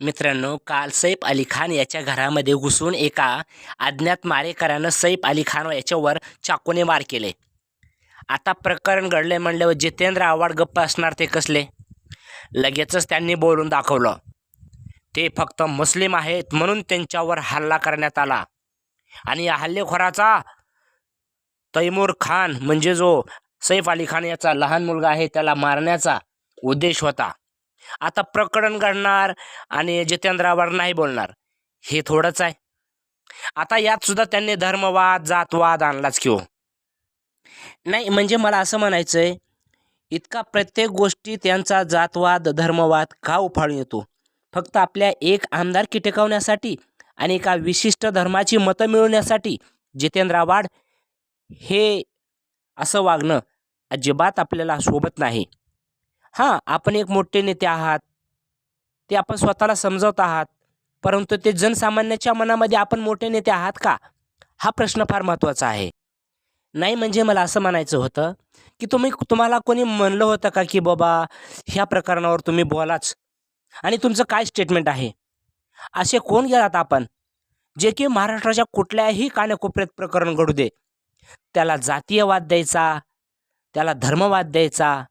मित्रांनो काल सैफ अली खान याच्या घरामध्ये घुसून एका अज्ञात मारेकऱ्यानं सैफ अली खान याच्यावर चाकूने वार केले. आता प्रकरण घडले म्हणल्यावर जितेंद्र आव्हाड गप्प असणार ते कसले? लगेचच त्यांनी बोलून दाखवलं. ते फक्त मुस्लिम आहेत म्हणून त्यांच्यावर हल्ला करण्यात आला. आणि या हल्लेखोराचा तैमूर खान म्हणजे जो सैफ अली खान याचा लहान मुलगा आहे त्याला मारण्याचा उद्देश होता. आता प्रकरण घडणार आणि जितेंद्रावर नाही बोलणार. हे थोडंच आहे. आता यात सुद्धा त्यांनी धर्मवाद जातवाद आणलाच किंवा हो. नाही म्हणजे मला असं म्हणायचं आहे इतका प्रत्येक गोष्टी त्यांचा जातवाद धर्मवाद का उफाळून येतो? फक्त आपल्या एक आमदारकी टिकवण्यासाठी आणि एका विशिष्ट धर्माची मतं मिळवण्यासाठी जितेंद्र आव्हाड हे असं वागणं अजिबात आपल्याला सोबत नाही. हां आपण एक मोठे नेते आहात. ते आपण स्वतःला समजवत आहात. परंतु ते जनसामान्याच्या मनामध्ये आपण मोठे नेते आहात का? हा प्रश्न फार महत्त्वाचा आहे. नाही म्हणजे मला असं म्हणायचं होतं की तुम्ही तुम्हाला कोणी म्हणलं होतं का की बाबा ह्या प्रकरणावर तुम्ही बोलाच. आणि तुमचं काय स्टेटमेंट आहे? असे कोण गेलात आपण? जे की महाराष्ट्राच्या कुठल्याही कानाकोपऱ्यात प्रकरण घडू दे. त्याला जातीयवाद द्यायचा त्याला धर्मवाद द्यायचा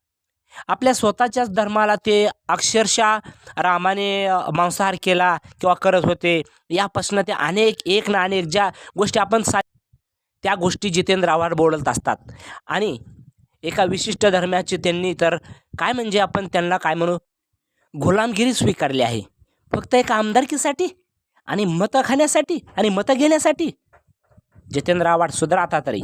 आपल्या स्वतःच्याच धर्माला ते अक्षरशः रामाने मांसाहार केला किंवा करत होते. यापासून ते अनेक एक ना अनेक ज्या गोष्टी आपण सा त्या गोष्टी जितेंद्र आव्हाड बोलत असतात. आणि एका विशिष्ट धर्माचे त्यांनी तर काय म्हणजे आपण त्यांना काय म्हणू? गुलामगिरी स्वीकारली आहे. फक्त एका आमदारकीसाठी आणि मतं खाण्यासाठी आणि मतं घेण्यासाठी? जितेंद्र आव्हाड सुधारा आता तरी.